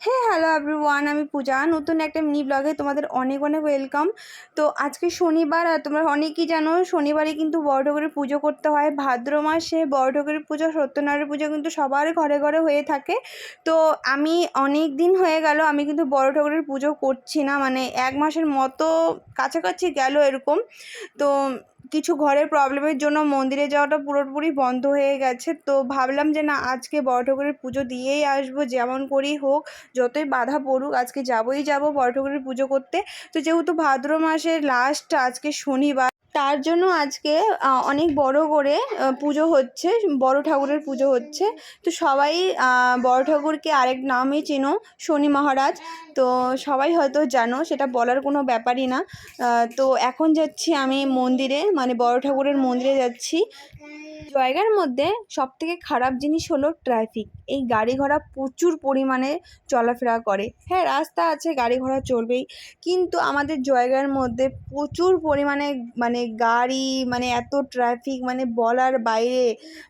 হ্যাঁ hello everyone আমি পূজা। নতুন একটা মিনি ব্লগে তোমাদের অনেক অনেক ওয়েলকাম তো আজকে শনিবার, আর তোমরা অনেকেই জানো, শনিবারে কিন্তু বড় ঠাকুরের পুজো করতে হয়। ভাদ্র মাসে বড় ঠাকুরের পুজো সত্যনারায়ণ পুজো কিন্তু সবার ঘরে ঘরে হয়ে থাকে। তো আমি অনেক দিন হয়ে গেল, আমি কিন্তু বড় ঠাকুরের পুজো করছি না। মানে এক মাসের মতো কাছাকাছি গেল এরকম। তো কিছু ঘরের প্রবলেমের জন্য মন্দিরে যাওয়াটা পুরোপুরি বন্ধ হয়ে গেছে। তো ভাবলাম যে না, আজকে বড় ঠাকুরের পুজো দিয়েই আসব, যেমন করেই হোক, যতই বাধা পড়ুক, আজকে যাবই যাব বড় ঠাকুরের পুজো করতে। তো যেহেতু ভাদ্র মাসের লাস্ট আজকে শনিবার। তার জন্য আজকে অনেক বড় করে পুজো হচ্ছে, বড় ঠাকুরের পুজো হচ্ছে। তো সবাই বড় ঠাকুরকে আরেক নামে চেনো, শনি মহারাজ। তো সবাই হয়তো জানো, সেটা বলার কোনো ব্যাপারই না। তো এখন যাচ্ছি আমি মন্দিরে মানে বড় ঠাকুরের মন্দিরে যাচ্ছি। জায়গার মধ্যে সবথেকে খারাপ জিনিস হলো ট্রাফিক। এই গাড়ি ঘোড়া প্রচুর পরিমাণে চলাফেরা করে। হ্যাঁ রাস্তা আছে গাড়ি ঘোড়া চলবেই। কিন্তু আমাদের জায়গার মধ্যে প্রচুর পরিমাণে মানে গাড়ি মানে এত ট্রাফিক মানে বলার বাইরে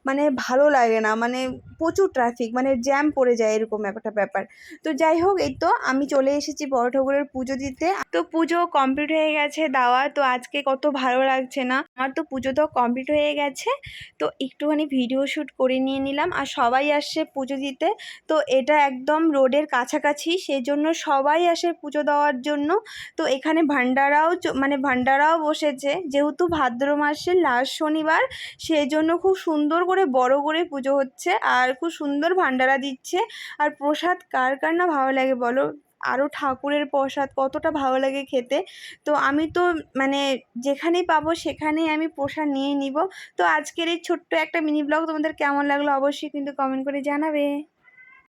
মানে ভালো লাগে না মানে প্রচুর ট্রাফিক মানে জ্যাম পড়ে যায় এরকম একটা ব্যাপার। তো যাই হোক, এই তো আমি চলে এসেছি বড় ঠাকুরের পুজো দিতে। তো পুজো কমপ্লিট হয়ে গেছে দেওয়া, তো আজকে কত ভালো লাগছে না? আমার তো পুজো তো কমপ্লিট হয়ে গেছে, তো একটুখানি ভিডিও শ্যুট করে নিয়ে নিলাম। আর সবাই আসছে পুজো দিতে, তো এটা একদম রোডের কাছাকাছি সেই জন্য সবাই আসে পুজো দেওয়ার জন্য। তো এখানে ভান্ডারাও মানে ভান্ডারাও বসেছে যেহেতু ভাদ্র মাসের লাস্ট শনিবার সেই জন্য খুব সুন্দর করে বড় করে পুজো হচ্ছে আর খুব সুন্দর ভান্ডারা দিচ্ছে। আর প্রসাদ কার কার না ভালো লাগে বলো? আরও ঠাকুরের প্রসাদ কতটা ভালো লাগে খেতে। তো আমি তো মানে যেখানেই পাবো সেখানেই আমি প্রসাদ নিয়ে নিব। তো আজকের এই ছোট্ট একটা মিনি ব্লগ তোমাদের কেমন লাগল অবশ্যই কিন্তু কমেন্ট করে জানাবে।